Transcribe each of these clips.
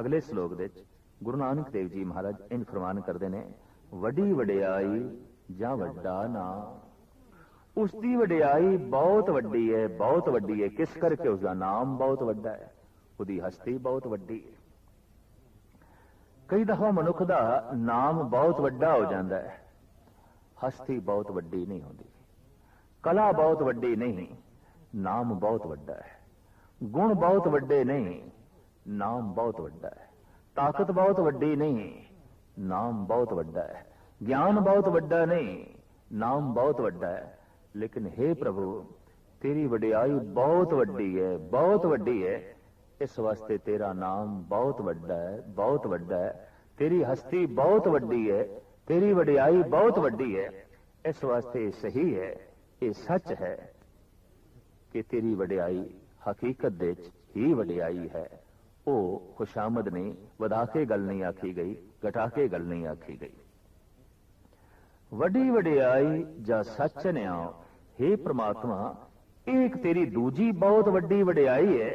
ਅਗਲੇ ਸ਼ਲੋਕ ਦੇ ਵਿੱਚ ਗੁਰੂ ਨਾਨਕ ਦੇਵ ਜੀ ਮਹਾਰਾਜ ਇਨ ਫਰਮਾਨ ਕਰਦੇ ਨੇ, ਵੱਡੀ ਵਡਿਆਈ ਜਾਂ ਵੱਡਾ ਨਾਮ ਉਸ ਦੀ ਵਡਿਆਈ ਬਹੁਤ ਵੱਡੀ ਹੈ, ਬਹੁਤ ਵੱਡੀ ਹੈ। ਕਿਸ ਕਰਕੇ ਉਸ ਦਾ ਨਾਮ ਬਹੁਤ ਵੱਡਾ ਹੈ? ਉਹਦੀ ਹਸਤੀ ਬਹੁਤ ਵੱਡੀ ਹੈ। ਕਈ ਦਫਾ ਮਨੁੱਖ ਦਾ ਨਾਮ ਬਹੁਤ ਵੱਡਾ ਹੋ ਜਾਂਦਾ ਹੈ। ਹਸਤੀ ਬਹੁਤ ਵੱਡੀ ਨਹੀਂ ਹੁੰਦੀ। ਕਲਾ ਬਹੁਤ ਵੱਡੀ ਨਹੀਂ। ਨਾਮ ਬਹੁਤ ਵੱਡਾ ਹੈ। ਗੁਣ ਬਹੁਤ ਵੱਡੇ ਨਹੀਂ। ਨਾਮ ਬਹੁਤ ਵੱਡਾ ਹੈ। ਤਾਕਤ ਬਹੁਤ ਵੱਡੀ ਨਹੀਂ, ਨਾਮ ਬਹੁਤ ਵੱਡਾ ਹੈ। ਗਿਆਨ ਬਹੁਤ ਵੱਡਾ ਨਹੀਂ, ਨਾਮ ਬਹੁਤ ਵੱਡਾ ਹੈ। ਲੇਕਿਨ हे ਪ੍ਰਭੂ, ਤੇਰੀ ਵਡਿਆਈ ਬਹੁਤ ਵੱਡੀ ਹੈ, ਬਹੁਤ ਵੱਡੀ ਹੈ। ਇਸ ਵਾਸਤੇ ਤੇਰਾ ਨਾਮ ਬਹੁਤ ਵੱਡਾ ਹੈ, ਬਹੁਤ ਵੱਡਾ ਹੈ। ਤੇਰੀ ਹਸਤੀ ਬਹੁਤ ਵੱਡੀ ਹੈ, ਤੇਰੀ ਵਡਿਆਈ ਬਹੁਤ ਵੱਡੀ ਹੈ। ਇਸ ਵਾਸਤੇ ਸਹੀ ਹੈ, ਇਹ ਸੱਚ ਹੈ ਕਿ ਤੇਰੀ ਵਡਿਆਈ ਹਕੀਕਤ ਦੇ ਵਿੱਚ ਹੀ ਵਡਿਆਈ ਹੈ। ਉਹ ਖੁਸ਼ਾਮਦ ਨਹੀਂ ਵਧਾ ਕੇ ਗੱਲ ਨਹੀਂ ਆਖੀ ਗਈ ਘਟਾ ਕੇ ਗੱਲ ਨਹੀਂ ਆਖੀ ਗਈ। ਵੱਡੀ ਵਡਿਆਈ ਜਾਂ ਸੱਚ ਨਿਆਂ हे ਪ੍ਰਮਾਤਮਾ ਇਹ ਇੱਕ ਤੇਰੀ ਦੂਜੀ ਬਹੁਤ ਵੱਡੀ ਵਡਿਆਈ ਹੈ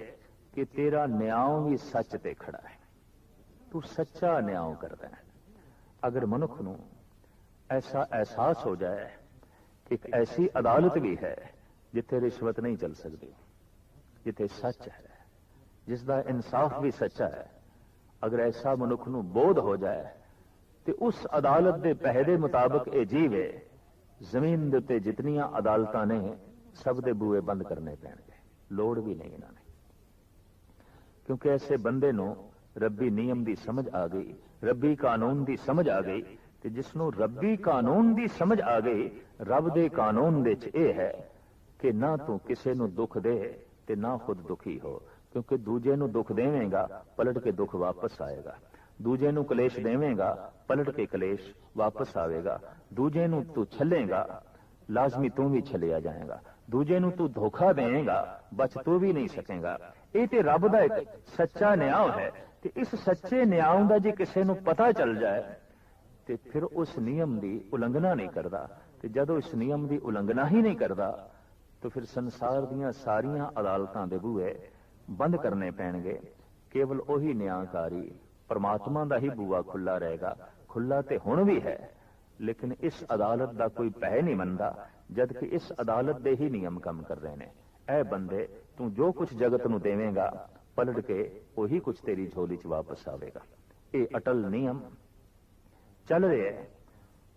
ਕਿ ਤੇਰਾ ਨਿਆਂ ਵੀ ਸੱਚ ਤੇ ਖੜਾ ਹੈ। ਤੂੰ ਸੱਚਾ ਨਿਆਂ ਕਰਦਾ ਹੈ। ਅਗਰ ਮਨੁੱਖ ਨੂੰ ਐਸਾ ਅਹਿਸਾਸ ਹੋ ਜਾਏ, ਇੱਕ ਐਸੀ ਅਦਾਲਤ ਵੀ ਹੈ ਜਿੱਥੇ ਰਿਸ਼ਵਤ ਨਹੀਂ ਚੱਲ ਸਕਦੀ, ਜਿੱਥੇ ਸੱਚ ਹੈ। ਜਿਸ ਦਾ ਇਨਸਾਫ ਵੀ ਸੱਚਾ ਹੈ। ਅਗਰ ਐਸਾ ਮਨੁੱਖ ਨੂੰ ਬੋਧ ਹੋ ਜਾਏ, ਤੇ ਉਸ ਅਦਾਲਤ ਦੇ ਪਹਿਰੇ ਮੁਤਾਬਕ ਇਹ ਜੀਵੇ ਜ਼ਮੀਨ ਦੇ ਉੱਤੇ ਜਿਤਨੀਆਂ ਅਦਾਲਤਾਂ ਨੇ, ਸਭ ਦੇ ਬੂਏ ਬੰਦ ਕਰਨੇ ਪੈਣਗੇ। ਲੋੜ ਵੀ ਨਹੀਂ ਇਹਨਾਂ ਨੇ ਕਿਉਂਕਿ ਐਸੇ ਬੰਦੇ ਨੂੰ ਰੱਬੀ ਨਿਯਮ ਦੀ ਸਮਝ ਆ ਗਈ, ਰੱਬੀ ਕਾਨੂੰਨ ਦੀ ਸਮਝ ਆ ਗਈ, ਤੇ ਜਿਸ ਨੂੰ ਰੱਬੀ ਕਾਨੂੰਨ ਦੀ ਸਮਝ ਆ ਗਈ, ਰੱਬ ਦੇ ਕਾਨੂੰਨ ਵਿੱਚ ਇਹ ਹੈ ਕਿ ਨਾ ਤੂੰ ਕਿਸੇ ਨੂੰ ਦੁੱਖ ਦੇ ਤੇ ਨਾ ਖੁਦ ਦੁਖੀ ਹੋ। ਕਿਉਂਕਿ ਦੂਜੇ ਨੂੰ ਦੁੱਖ ਦੇਵੇਂਗਾ, ਪਲਟ ਕੇ ਦੁੱਖ ਵਾਪਸ ਆਏਗਾ। ਦੂਜੇ ਨੂੰ ਕਲੇਸ਼ ਦੇਵੇਂਗਾ, ਪਲਟ ਕੇ ਕਲੇਸ਼ ਵਾਪਸ ਆਵੇਗਾ। ਦੂਜੇ ਨੂੰ ਤੂੰ ਛੱਲੇਗਾ, ਲਾਜ਼ਮੀ ਤੂੰ ਵੀ ਛਲਿਆ ਜਾਏਗਾ। ਦੂਜੇ ਨੂੰ ਤੂੰ ਧੋਖਾ ਦੇਵੇਂਗਾ ਬਚ ਤੂੰ ਵੀ ਨਹੀਂ ਸਕੇਗਾ। ਇਹ ਤੇ ਰੱਬ ਦਾ ਇੱਕ ਸੱਚਾ ਨਿਆਂ ਹੈ ਤੇ ਇਸ ਸੱਚੇ ਨਿਆਂ ਦਾ ਜੇ ਕਿਸੇ ਨੂੰ ਪਤਾ ਚੱਲ ਜਾਏ, ਤੇ ਫਿਰ ਉਸ ਨਿਯਮ ਦੀ ਉਲੰਘਣਾ ਨਹੀਂ ਕਰਦਾ। ਤੇ ਜਦੋਂ ਇਸ ਨਿਯਮ ਦੀ ਉਲੰਘਣਾ ਹੀ ਨਹੀਂ ਕਰਦਾ, ਤਾਂ ਫਿਰ ਸੰਸਾਰ ਦੀਆਂ ਸਾਰੀਆਂ ਅਦਾਲਤਾਂ ਦੇ ਬੂਹੇ ਬੰਦ ਕਰਨੇ ਪੈਣਗੇ। ਕੇਵਲ ਉਹੀ ਨਿਆਂਕਾਰੀ, ਪਰਮਾਤਮਾ ਦਾ ਹੀ ਬੂਆ ਖੁੱਲਾ ਰਹੇਗਾ। ਖੁੱਲਾ ਤੇ ਹੁਣ ਵੀ ਹੈ। ਲੇਕਿਨ ਇਸ ਅਦਾਲਤ ਦਾ ਕੋਈ ਪਹਿ ਨਹੀਂ ਮੰਨਦਾ ਜਦ ਕਿ ਇਸ ਅਦਾਲਤ ਦੇ ਹੀ ਨਿਯਮ ਕੰਮ ਕਰ ਰਹੇ ਨੇ। ਐ ਬੰਦੇ, ਤੂੰ ਜੋ ਕੁਝ ਜਗਤ ਨੂੰ ਦੇਵੇਂਗਾ, ਪਲਟ ਕੇ ਉਹੀ ਕੁਝ ਤੇਰੀ ਝੋਲੀ 'ਚ ਵਾਪਸ ਆਵੇਗਾ। ਇਹ ਅਟਲ ਨਿਯਮ ਚੱਲ ਰਿਹਾ ਹੈ।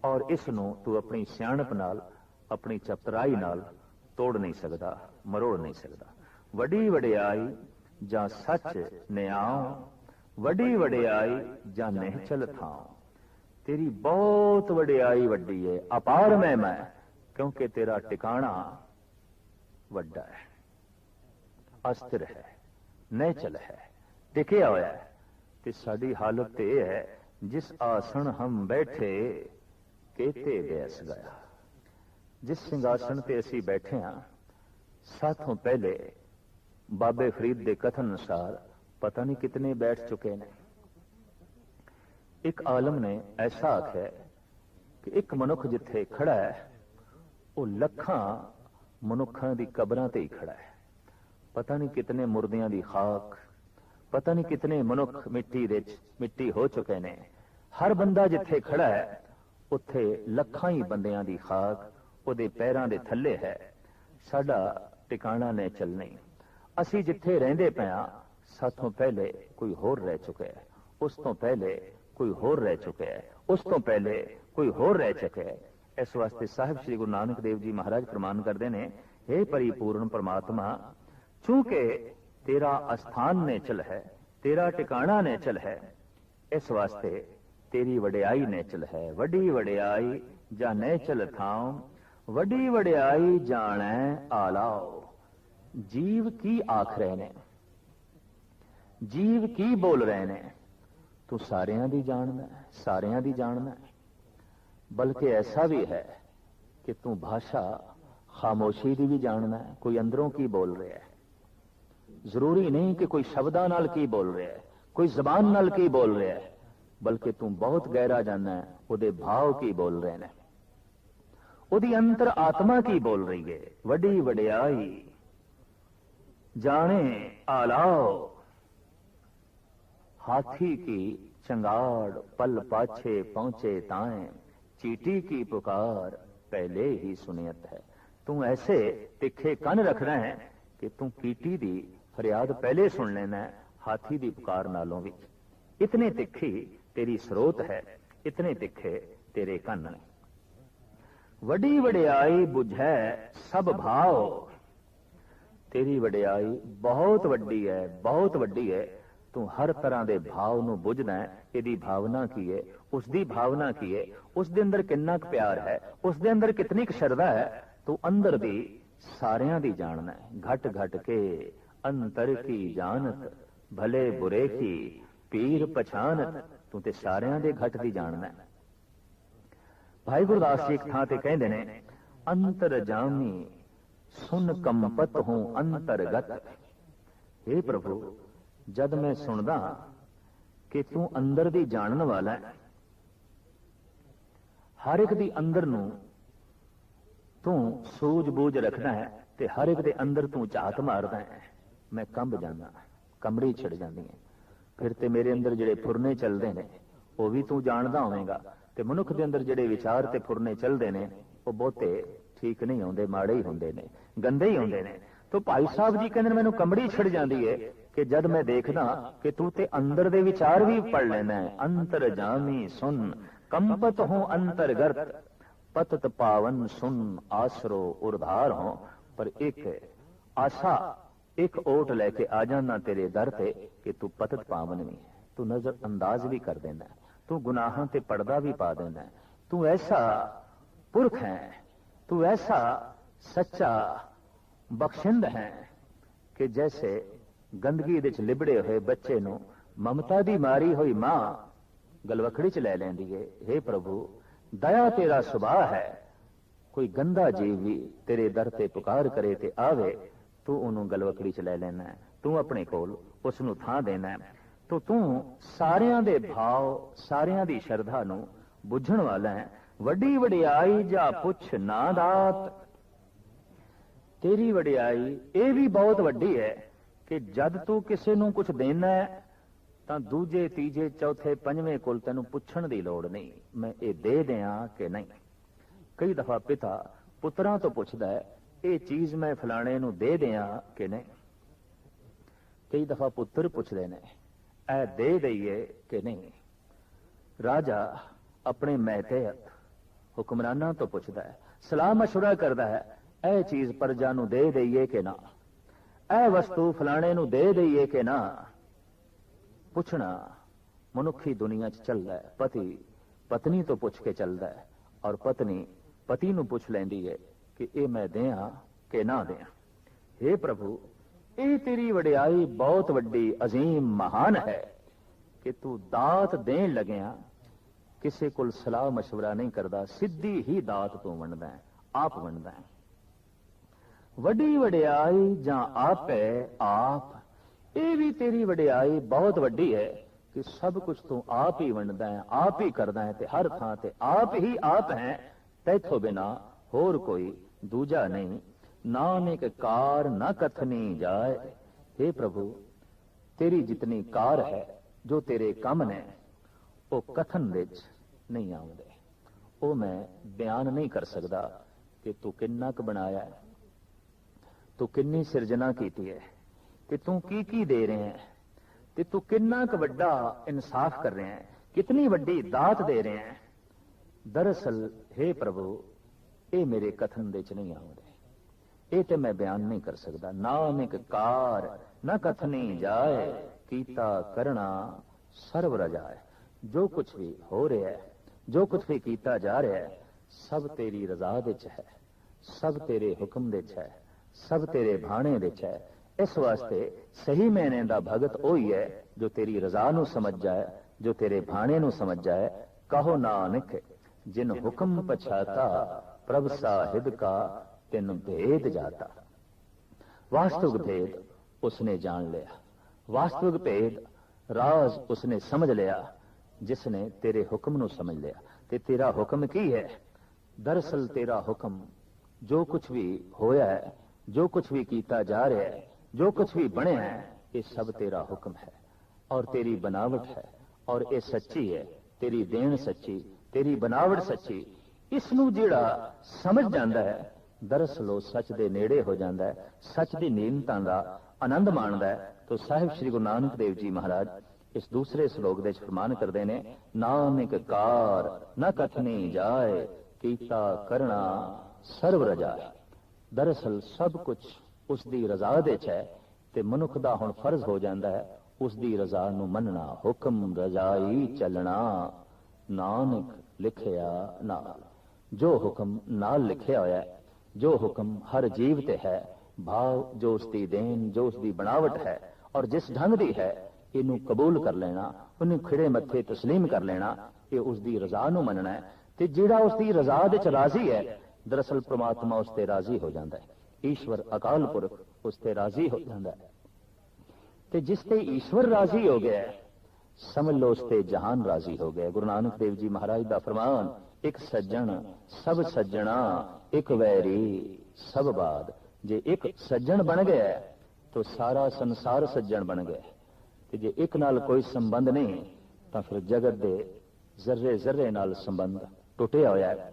ਔਰ ਇਸ ਨੂੰ ਤੂੰ ਆਪਣੀ ਸਿਆਣਪ ਨਾਲ, ਆਪਣੀ ਚਤਰਾਈ ਨਾਲ ਤੋੜ ਨਹੀਂ ਸਕਦਾ, ਮਰੋੜ ਨਹੀਂ ਸਕਦਾ। ਵੱਡੀ ਵਡਿਆਈ ਜਾਂ ਸੱਚ ਨਿਆਂ, ਵੱਡੀ ਵਡਿਆਈ ਜਾਂ ਨਿਹਚਲ ਥਾਂ। ਤੇਰੀ ਬਹੁਤ ਵਡਿਆਈ ਵੱਡੀ ਹੈ ਅਪਾਰ ਮੈਂ ਮੈਂ, ਕਿਉਂਕਿ ਤੇਰਾ ਟਿਕਾਣਾ ਵੱਡਾ ਹੈ। ਅਸਥਿਰ ਹੈ, ਨਿਹਚਲ ਹੈ, ਟਿਕਿਆ ਹੋਇਆ ਹੈ। ਤੇ ਸਾਡੀ ਹਾਲਤ ਇਹ ਹੈ, ਜਿਸ ਆਸਣ ਹਮ ਬੈਠੇ, ਕੇਤੇ ਬੈਸ ਗਿਆ। ਜਿਸ ਸਿੰਘਾਸਣ ਤੇ ਅਸੀਂ ਬੈਠੇ ਹਾਂ, ਸਾਥੋਂ ਪਹਿਲੇ ਬਾਬੇ ਫਰੀਦ ਦੇ ਕਥਨ ਅਨੁਸਾਰ ਪਤਾ ਨਹੀਂ ਕਿਤਨੇ ਬੈਠ ਚੁੱਕੇ ਨੇ। ਇੱਕ ਆਲਮ ਨੇ ਐਸਾ ਆਖਿਆ ਕਿ ਇੱਕ ਮਨੁੱਖ ਜਿੱਥੇ ਖੜਾ ਹੈ, ਉਹ ਲੱਖਾਂ ਮਨੁੱਖਾਂ ਦੀ ਕਬਰਾਂ ਤੇ ਹੀ ਖੜਾ ਹੈ। ਪਤਾ ਨਹੀਂ ਕਿਤਨੇ ਮੁਰਦਿਆਂ ਦੀ ਖਾਕ, ਪਤਾ ਨਹੀਂ ਕਿਤਨੇ ਮਨੁੱਖ ਮਿੱਟੀ ਦੇ ਵਿੱਚ ਮਿੱਟੀ ਹੋ ਚੁੱਕੇ ਨੇ। ਹਰ ਬੰਦਾ ਜਿੱਥੇ ਖੜਾ ਹੈ, ਉੱਥੇ ਲੱਖਾਂ ਹੀ ਬੰਦਿਆਂ ਦੀ ਖਾਕ, ਉਹਦੇ ਪੈਰਾਂ ਦੇ ਥੱਲੇ ਹੈ। ਸਾਡਾ ਟਿਕਾਣਾ ਨੇ ਚੱਲਣੀ ਅਸੀਂ ਜਿੱਥੇ ਰਹਿੰਦੇ ਪਿਆ ਸਾਥੋਂ ਪਹਿਲੇ ਕੋਈ ਹੋਰ ਰਹਿ ਚੁੱਕਿਆ ਹੈ। ਉਸ ਤੋਂ ਪਹਿਲੇ ਕੋਈ ਹੋਰ ਰਹਿ ਚੁੱਕਿਆ ਹੈ। ਉਸ ਤੋਂ ਪਹਿਲੇ ਕੋਈ ਹੋਰ ਰਹਿ ਚੁੱਕਿਆ ਹੈ। ਇਸ ਵਾਸਤੇ ਸਾਹਿਬ ਸ੍ਰੀ ਗੁਰੂ ਨਾਨਕ ਦੇਵ ਜੀ ਮਹਾਰਾਜ ਪ੍ਰਮਾਨ ਕਰਦੇ ਨੇ हे ਪਰਿਪੂਰਨ ਪਰਮਾਤਮਾ, ਚੂੰਕਿ ਤੇਰਾ ਅਸਥਾਨ ਨੇਚਲ ਹੈ, ਤੇਰਾ ਟਿਕਾਣਾ ਨੇਚਲ ਹੈ, ਇਸ ਵਾਸਤੇ ਤੇਰੀ ਵਡਿਆਈ ਨੇ ਹੈ। ਵੱਡੀ ਵਡਿਆਈ ਜਾਂ ਨੇ ਥਾਂ ਵੱਡੀ ਵਡਿਆਈ ਜਾਣੈ ਆਲਾਓ। ਜੀਵ ਕੀ ਆਖ ਰਹੇ ਨੇ? ਜੀਵ ਕੀ ਬੋਲ ਰਹੇ ਨੇ? ਤੂੰ ਸਾਰਿਆਂ ਦੀ ਜਾਣਦਾ ਸਾਰਿਆਂ ਦੀ ਜਾਣਦਾ ਬਲਕਿ ਐਸਾ ਵੀ ਹੈ ਕਿ ਤੂੰ ਭਾਸ਼ਾ ਖਾਮੋਸ਼ੀ ਦੀ ਵੀ ਜਾਣਦਾ ਕੋਈ ਅੰਦਰੋਂ ਕੀ ਬੋਲ ਰਿਹਾ ਹੈ? ਜ਼ਰੂਰੀ ਨਹੀਂ ਕਿ ਕੋਈ ਸ਼ਬਦਾਂ ਨਾਲ ਕੀ ਬੋਲ ਰਿਹਾ ਹੈ, ਕੋਈ ਜ਼ਬਾਨ ਨਾਲ ਕੀ ਬੋਲ ਰਿਹਾ ਹੈ, ਬਲਕਿ ਤੂੰ ਬਹੁਤ ਗਹਿਰਾ ਜਾਣਦਾ ਉਹਦੇ ਭਾਵ ਕੀ ਬੋਲ ਰਹੇ ਨੇ? ਉਹਦੀ ਅੰਤਰ ਆਤਮਾ ਕੀ ਬੋਲ ਰਹੀ ਹੈ? ਵੱਡੀ ਵਡਿਆਈ। जाने, आलाओ। हाथी की चंगाड़, पल पाछे पहुँचे ताए। चीटी की पुकार पहले ही सुनियत है। तू ऐसे तिखे कन रख रहे हैं कि तू कीटी दी फरियाद पहले सुन लेना हाथी दी पुकार नालों भी इतने तिखी तेरी स्रोत है, इतने तिखे तेरे कन ने। वड़ी वड़ियाई बुझे सब भाव ਤੇਰੀ ਵਡਿਆਈ ਬਹੁਤ ਵੱਡੀ ਹੈ, ਬਹੁਤ ਵੱਡੀ ਹੈ। ਤੂੰ ਹਰ ਤਰ੍ਹਾਂ ਦੇ ਭਾਵ ਨੂੰ ਬੁੱਝਦਾ ਹੈ। ਇਹਦੀ ਭਾਵਨਾ ਕੀ ਹੈ? ਉਸ ਦੀ ਭਾਵਨਾ ਕੀ ਹੈ? ਉਸ ਦੇ ਅੰਦਰ ਕਿੰਨਾ ਕੁ ਪਿਆਰ ਹੈ? ਉਸ ਦੇ ਅੰਦਰ ਕਿਤਨੀ ਕੁ ਸ਼ਰਧਾ ਹੈ? ਤੂੰ ਅੰਦਰ ਦੀ ਸਾਰਿਆਂ ਦੀ ਜਾਣਨਾ ਹੈ। ਘਟ ਘਟ ਕੇ ਅੰਤਰ ਕੀ ਜਾਣਤ? ਭਲੇ ਬੁਰੇ ਕੀ? ਪੀਰ ਪਛਾਨਤ? ਤੂੰ ਤੇ ਸਾਰਿਆਂ ਦੇ ਘਟ ਦੀ ਜਾਣਨਾ ਹੈ। ਭਾਈ ਗੁਰਦਾਸ ਜੀ ਇੱਕ ਥਾਂ ਤੇ ਕਹਿੰਦੇ ਨੇ, ਅੰਤਰ ਜਾਮੀ ਸੁਨ ਕੰਪਤ ਹੂੰ ਅੰਤਰਗਤ। हे ਪ੍ਰਭੂ, ਜਦ ਮੈਂ ਸੁਣਦਾ ਕਿ ਤੂੰ ਅੰਦਰ ਦੀ ਜਾਣਨ ਵਾਲਾ ਹੈ, ਹਰ ਇੱਕ ਦੀ ਅੰਦਰ ਨੂੰ ਤੂੰ ਸੂਝ-ਬੂਝ ਰੱਖਦਾ ਹੈ ਤੇ ਹਰ ਇੱਕ ਦੇ ਅੰਦਰ ਤੂੰ ਝਾਤ ਮਾਰਦਾ ਹੈ। ਮੈਂ ਕੰਬ ਜਾਂਦਾ ਕਮਰੇ ਛਿੜ ਜਾਂਦੀ ਹੈ। ਫਿਰ ਤੇ ਮੇਰੇ ਅੰਦਰ ਜਿਹੜੇ ਫੁਰਨੇ ਚੱਲਦੇ ਨੇ, ਉਹ ਵੀ ਤੂੰ ਜਾਣਦਾ ਹੋਵੇਂਗਾ ਤੇ ਮਨੁੱਖ ਦੇ ਅੰਦਰ ਜਿਹੜੇ ਵਿਚਾਰ ਤੇ ਫੁਰਨੇ ਚੱਲਦੇ ਨੇ, ਉਹ ਬਹੁਤੇ ਠੀਕ ਨਹੀਂ ਆਉਂਦੇ ਮਾੜੇ ਹੀ ਹੁੰਦੇ ਨੇ ਗੰਦੇ ਹੀ ਹੁੰਦੇ ਨੇ। ਤੋ ਭਾਈ ਸਾਹਿਬ ਜੀ ਕਹਿੰਦੇ ਮੈਨੂੰ ਕੰਬੜੀ ਛਿੜ ਜਾਂਦੀ ਏ ਕਿ ਜਦ ਮੈਂ ਦੇਖਦਾ ਕਿ ਤੂੰ ਤੇ ਅੰਦਰ ਦੇ ਵਿਚਾਰ ਵੀ ਪੜ ਲੈਣਾ ਹੈ ਅੰਤਰ ਜਾਮੀ ਸੁਨ ਕੰਪਤ ਹੋ ਅੰਤਰਗਤ ਪਤਤ ਪਾਵਨ ਸੁਨ ਆਸਰੋ ਉਰਧਾਰ ਹੋ। ਪਰ ਇੱਕ ਆਸ਼ਾ ਇੱਕ ਓਟ ਲੈ ਕੇ ਆ ਜਾਣਾ ਤੇਰੇ ਦਰ ਤੇ ਕਿ ਤੂੰ ਪਤਤ ਪਾਵਨ ਵੀ ਤੂੰ ਨਜ਼ਰ ਅੰਦਾਜ਼ ਵੀ ਕਰ ਦਿੰਦਾ ਤੂੰ ਗੁਨਾਹਾਂ ਤੇ ਪਰਦਾ ਵੀ ਪਾ ਦਿੰਦਾ ਤੂੰ ਐਸਾ ਪੁਰਖ ਹੈ ਤੂੰ ਐਸਾ ਸੱਚਾ ਬਖਸ਼ਿੰਦ ਹੈ ਕਿ ਜੈਸੇ ਗੰਦਗੀ ਦੇ ਵਿੱਚ ਲਿਬੜੇ ਹੋਏ ਬੱਚੇ ਨੂੰ ਮਮਤਾ ਦੀ ਮਾਰੀ ਹੋਈ ਮਾਂ ਗਲਵਖੜੀ ਚ ਲੈ ਲੈਂਦੀ ਏ हे ਪ੍ਰਭੂ ਦਇਆ ਤੇਰਾ ਸੁਭਾਅ ਹੈ ਕੋਈ ਗੰਦਾ ਜੀਵ ਵੀ ਤੇਰੇ ਦਰ ਤੇ ਪੁਕਾਰ ਕਰੇ ਤੇ ਆਵੇ ਤੂੰ ਉਹਨੂੰ ਗਲਵਕੜੀ ਚ ਲੈ ਲੈਣਾ ਤੂੰ ਆਪਣੇ ਕੋਲ ਉਸ ਨੂੰ ਥਾਂ ਦੇਣਾ ਤੋ ਤੂੰ ਸਾਰਿਆਂ ਦੇ ਭਾਵ ਸਾਰਿਆਂ ਦੀ ਸ਼ਰਧਾ ਨੂੰ ਬੁੱਝਣ ਵਾਲਾ ਹੈ ਵੱਡੀ ਵਡਿਆਈ ਜਾਂ ਪੁੱਛ ਨਾ ਦਾਤ। ਤੇਰੀ ਵਡਿਆਈ ਇਹ ਵੀ ਬਹੁਤ ਵੱਡੀ ਹੈ ਕਿ ਜਦ ਤੂੰ ਕਿਸੇ ਨੂੰ ਕੁਝ ਦੇਣਾ ਹੈ, ਤਾਂ ਦੂਜੇ, ਤੀਜੇ, ਚੌਥੇ, ਪੰਜਵੇਂ ਕੋਲ ਤੈਨੂੰ ਪੁੱਛਣ ਦੀ ਲੋੜ ਨਹੀਂ। ਮੈਂ ਇਹ ਦੇ ਦਿਆਂ ਕਿ ਨਹੀਂ। ਕਈ ਦਫਾ ਪਿਤਾ ਪੁੱਤਰਾਂ ਤੋਂ ਪੁੱਛਦਾ ਹੈ, ਇਹ ਚੀਜ਼ ਮੈਂ ਫਲਾਣੇ ਨੂੰ ਦੇ ਦਿਆਂ ਕਿ ਨਹੀਂ? ਕਈ ਦਫਾ ਪੁੱਤਰ ਪੁੱਛਦੇ ਨੇ, ਇਹ ਦੇ ਦਈਏ ਕਿ ਨਹੀਂ? ਰਾਜਾ ਆਪਣੇ ਮਹਿਤੇਤ ਹੁਕਮਰਾਨਾਂ ਤੋਂ ਪੁੱਛਦਾ ਹੈ ਸਲਾਹ مشورہ ਕਰਦਾ ਹੈ ਇਹ ਚੀਜ਼ ਪਰਜਾ ਨੂੰ ਦੇ ਦਈਏ ਕਿ ਨਾ ਇਹ ਵਸਤੂ ਫਲਾਣੇ ਨੂੰ ਦੇ ਦਈਏ ਕਿ ਨਾ ਪੁੱਛਣਾ ਮਨੁੱਖੀ ਦੁਨੀਆ 'ਚ ਚੱਲਦਾ ਹੈ ਪਤੀ ਪਤਨੀ ਤੋਂ ਪੁੱਛ ਕੇ ਚੱਲਦਾ ਹੈ ਔਰ ਪਤਨੀ ਪਤੀ ਨੂੰ ਪੁੱਛ ਲੈਂਦੀ ਹੈ ਕਿ ਇਹ ਮੈਂ ਦਿਆਂ ਕਿ ਨਾ ਦਿਆਂ हे ਪ੍ਰਭੂ ਇਹ ਤੇਰੀ ਵਡਿਆਈ ਬਹੁਤ ਵੱਡੀ ਅਜ਼ੀਮ ਮਹਾਨ ਹੈ ਕਿ ਤੂੰ ਦਾਤ ਦੇਣ ਲੱਗਿਆ ਕਿਸੇ ਕੋਲ ਸਲਾਹ مشورہ ਨਹੀਂ ਕਰਦਾ ਸਿੱਧੀ ਹੀ ਦਾਤ ਤੋਂ ਵੰਡਦਾ ਹੈ ਆਪ ਵੰਡਦਾ ਹੈ ਵੱਡੀ ਵਡਿਆਈ ਜਾਂ ਆਪੇ ਆਪ ਇਹ ਵੀ ਤੇਰੀ ਵਡਿਆਈ ਬਹੁਤ ਵੱਡੀ ਹੈ ਕਿ ਸਭ ਕੁਝ ਤੂੰ ਆਪ ਹੀ ਵੰਡਦਾ ਹੈ ਆਪ ਹੀ ਕਰਦਾ ਹੈ ਤੇ ਹਰ ਥਾਂ ਤੇ ਆਪ ਹੀ ਆਪ ਹੈ ਤੈਥੋਂ ਬਿਨਾ ਹੋਰ ਕੋਈ ਦੂਜਾ ਨਹੀਂ ਨਾਨਕ ਕਾਰ ਨਾ ਕਥਨੀ ਜਾਏ हे ਪ੍ਰਭੂ ਤੇਰੀ ਜਿਤਨੀ ਕਾਰ ਹੈ ਜੋ ਤੇਰੇ ਕੰਮ ਨੇ ਉਹ ਕਥਨ ਵਿੱਚ ਨਹੀਂ ਆਉਂਦੇ। ਉਹ ਮੈਂ ਬਿਆਨ ਨਹੀਂ ਕਰ ਸਕਦਾ ਕਿ ਤੂੰ ਕਿੰਨਾ ਕੁ ਬਣਾਇਆ ਹੈ। ਤੂੰ ਕਿੰਨੀ ਸਿਰਜਣਾ ਕੀਤੀ ਹੈ। ਕਿ ਤੂੰ ਕੀ ਕੀ ਦੇ ਰਿਹਾ ਹੈ। ਤੇ ਤੂੰ ਕਿੰਨਾ ਕੁ ਵੱਡਾ ਇਨਸਾਫ ਕਰ ਰਿਹਾ ਹੈ। ਕਿਤਨੀ ਵੱਡੀ ਦਾਤ ਦੇ ਰਿਹਾ ਹੈ। ਦਰਅਸਲ हे ਪ੍ਰਭੂ, ਇਹ ਮੇਰੇ ਕਥਨ ਦੇ ਚ ਨਹੀਂ ਆਉਂਦੇ। ਇਹ ਤੇ ਮੈਂ ਬਿਆਨ ਨਹੀਂ ਕਰ ਸਕਦਾ। ਨਾਨਕ ਕਾਰ, ਨਾ ਕਥਨੀ ਜਾਏ, ਕੀਤਾ ਕਰਣਾ ਸਰਵ ਰਜਾਏ। ਜੋ ਕੁਝ ਵੀ ਹੋ ਰਿਹਾ ਹੈ, ਜੋ ਕੁਝ ਵੀ ਕੀਤਾ ਜਾ ਰਿਹਾ ਹੈ, ਸਭ ਤੇਰੀ ਰਜ਼ਾ ਵਿੱਚ ਹੈ, ਸਭ ਤੇਰੇ ਹੁਕਮ ਵਿੱਚ ਹੈ, ਸਭ ਤੇਰੇ ਭਾਣੇ ਵਿੱਚ ਹੈ। ਇਸ ਵਾਸਤੇ ਸਹੀ ਮੈਨੇ ਦਾ ਭਗਤ ਉਹੀ ਹੈ ਜੋ ਤੇਰੀ ਰਜ਼ਾ ਨੂੰ ਸਮਝ ਜਾਏ ਜੋ ਤੇਰੇ ਭਾਣੇ ਨੂੰ ਸਮਝ ਜਾਏ ਕਹੋ ਨਾਨਕ, ਜਿਨ ਹੁਕਮ ਪਛਾਤਾ, ਪ੍ਰਭ ਸਾਹਿਬ ਕਾ ਤੈਨੂੰ ਭੇਦ ਜਾਤਾ। ਵਾਸਤਵਿਕ ਭੇਦ ਉਸਨੇ ਜਾਣ ਲਿਆ। ਵਾਸਤਵਿਕ ਭੇਦ ਰਾਜ਼ ਉਸਨੇ ਸਮਝ ਲਿਆ। ਜਿਸ ਨੇ ਤੇਰੇ ਹੁਕਮ ਨੂੰ ਸਮਝ ਲਿਆ ਤੇ ਤੇਰਾ ਹੁਕਮ ਕੀ ਹੈ ਦਰਸਲ ਤੇਰਾ ਹੁਕਮ ਜੋ ਕੁਝ ਵੀ ਹੋਇਆ ਹੈ ਜੋ ਕੁਝ ਵੀ ਕੀਤਾ ਜਾ ਰਿਹਾ ਹੈ ਜੋ ਕੁਝ ਵੀ ਬਣਿਆ ਹੈ ਇਹ ਸਭ ਤੇਰਾ ਹੁਕਮ ਹੈ ਔਰ ਤੇਰੀ ਬਨਾਵਟ ਹੈ ਔਰ ਇਹ ਸੱਚੀ ਹੈ ਤੇਰੀ ਦੇਣ ਸੱਚੀ ਤੇਰੀ ਬਨਾਵਟ ਸੱਚੀ ਇਸ ਨੂੰ ਜਿਹੜਾ ਸਮਝ ਜਾਂਦਾ ਹੈ ਦਰਅਸਲ ਉਹ ਸੱਚ ਦੇ ਨੇੜੇ ਹੋ ਜਾਂਦਾ ਹੈ ਸੱਚ ਦੀ ਨੀਮਤਾਂ ਦਾ ਆਨੰਦ ਮਾਣਦਾ ਹੈ ਤੋ ਸਾਹਿਬ ਸ੍ਰੀ ਗੁਰੂ ਨਾਨਕ ਦੇਵ ਜੀ ਮਹਾਰਾਜ ਇਸ ਦੂਸਰੇ ਸ਼ਲੋਕ ਦੇ ਵਿੱਚ ਫਰਮਾਨ ਕਰਦੇ ਨੇ, ਨਾਨਕ ਕਾਰ ਨਾ ਕਥਨੀ ਜਾਏ, ਕੀਤਾ ਕਰਣਾ ਸਰਵ ਰਜਾਏ ਦਰਅਸਲ ਸਭ ਕੁਝ ਉਸ ਦੀ ਰਜ਼ਾ ਦੇ ਚ ਹੈ ਤੇ ਮਨੁੱਖ ਦਾ ਹੁਣ ਫਰਜ਼ ਹੋ ਜਾਂਦਾ ਹੈ, ਉਸ ਦੀ ਰਜ਼ਾ ਨੂੰ ਮੰਨਣਾ, ਹੁਕਮ ਰਜਾਈ ਚੱਲਣਾ, ਨਾਨਕ ਲਿਖਿਆ ਨਾਲ। ਜੋ ਹੁਕਮ ਨਾਲ ਲਿਖਿਆ ਹੋਇਆ ਹੈ, ਜੋ ਹੁਕਮ ਹਰ ਜੀਵ ਤੇ ਹੈ, ਭਾਵ ਜੋ ਉਸ ਦੀ ਦੇਣ, ਜੋ ਉਸ ਦੀ ਬਣਾਵਟ ਹੈ, ਔਰ ਜਿਸ ਢੰਗ ਦੀ ਹੈ ਇਹਨੂੰ ਕਬੂਲ ਕਰ ਲੈਣਾ ਉਹਨੂੰ ਖਿੜੇ ਮੱਥੇ تسلیم ਕਰ ਲੈਣਾ ਇਹ ਉਸ ਦੀ ਰਜ਼ਾ ਨੂੰ ਮੰਨਣਾ ਹੈ ਤੇ ਜਿਹੜਾ ਉਸ ਦੀ ਰਜ਼ਾ ਦੇ ਚ ਰਾਜ਼ੀ ਹੈ ਦਰਅਸਲ ਪ੍ਰਮਾਤਮਾ ਉਸ ਤੇ ਰਾਜ਼ੀ ਹੋ ਜਾਂਦਾ ਹੈ ਈਸ਼ਵਰ ਅਕਾਲ ਪੁਰਖ ਉਸ ਤੇ ਰਾਜ਼ੀ ਹੋ ਜਾਂਦਾ ਹੈ ਤੇ ਜਿਸ ਤੇ ਈਸ਼ਵਰ ਰਾਜ਼ੀ ਹੋ ਗਿਆ ਹੈ, ਸਮਝ ਲਓ ਉਸ ਤੇ ਜਹਾਨ ਰਾਜ਼ੀ ਹੋ ਗਿਆ ਗੁਰੂ ਨਾਨਕ ਦੇਵ ਜੀ ਮਹਾਰਾਜ ਦਾ ਫਰਮਾਨ ਇੱਕ ਸੱਜਣ ਸਭ ਸੱਜਣਾ ਇੱਕ ਵੈਰੀ ਸਭ ਬਾਦ ਜੇ ਇੱਕ ਸੱਜਣ ਬਣ ਗਿਆ ਹੈ, ਤਾਂ ਸਾਰਾ ਸੰਸਾਰ ਸੱਜਣ ਬਣ ਗਿਆ ਹੈ। ਤੇ ਜੇ ਇੱਕ ਨਾਲ ਕੋਈ ਸੰਬੰਧ ਨਹੀਂ, ਤਾਂ ਫਿਰ ਜਗਤ ਦੇ ਜ਼ਰਰੇ ਜ਼ਰਰੇ ਨਾਲ ਸੰਬੰਧ ਟੁੱਟਿਆ ਹੋਇਆ ਹੈ।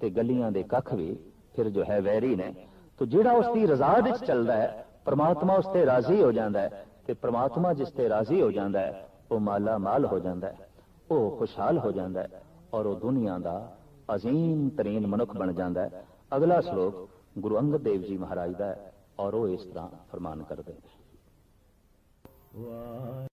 ਤੇ ਗਲੀਆਂ ਦੇ ਕੱਖ ਵੀ ਫਿਰ ਜੋ ਹੈ ਵੈਰੀ ਨੇ। ਤੋ ਜਿਹੜਾ ਉਸ ਦੀ ਰਜ਼ਾ ਵਿੱਚ ਚੱਲਦਾ ਹੈ, ਪ੍ਰਮਾਤਮਾ ਉਸ ਤੇ ਰਾਜ਼ੀ ਹੋ ਜਾਂਦਾ ਹੈ ਤੇ ਪ੍ਰਮਾਤਮਾ ਜਿਸ ਤੇ ਰਾਜ਼ੀ ਹੋ ਜਾਂਦਾ ਹੈ, ਉਹ ਮਾਲਾ ਮਾਲ ਹੋ ਜਾਂਦਾ ਹੈ, ਉਹ ਖੁਸ਼ਹਾਲ ਹੋ ਜਾਂਦਾ ਹੈ ਔਰ ਉਹ ਦੁਨੀਆ ਦਾ ਅਜ਼ੀਮ ਤਰੀਨ ਮਨੁੱਖ ਬਣ ਜਾਂਦਾ ਹੈ। ਅਗਲਾ ਸ਼ਲੋਕ ਗੁਰੂ ਅੰਗਦ ਦੇਵ ਜੀ ਮਹਾਰਾਜ ਦਾ ਹੈ ਔਰ ਉਹ ਇਸ ਤਰ੍ਹਾਂ ਫਰਮਾਨ ਕਰਦੇ ਨੇ। Why?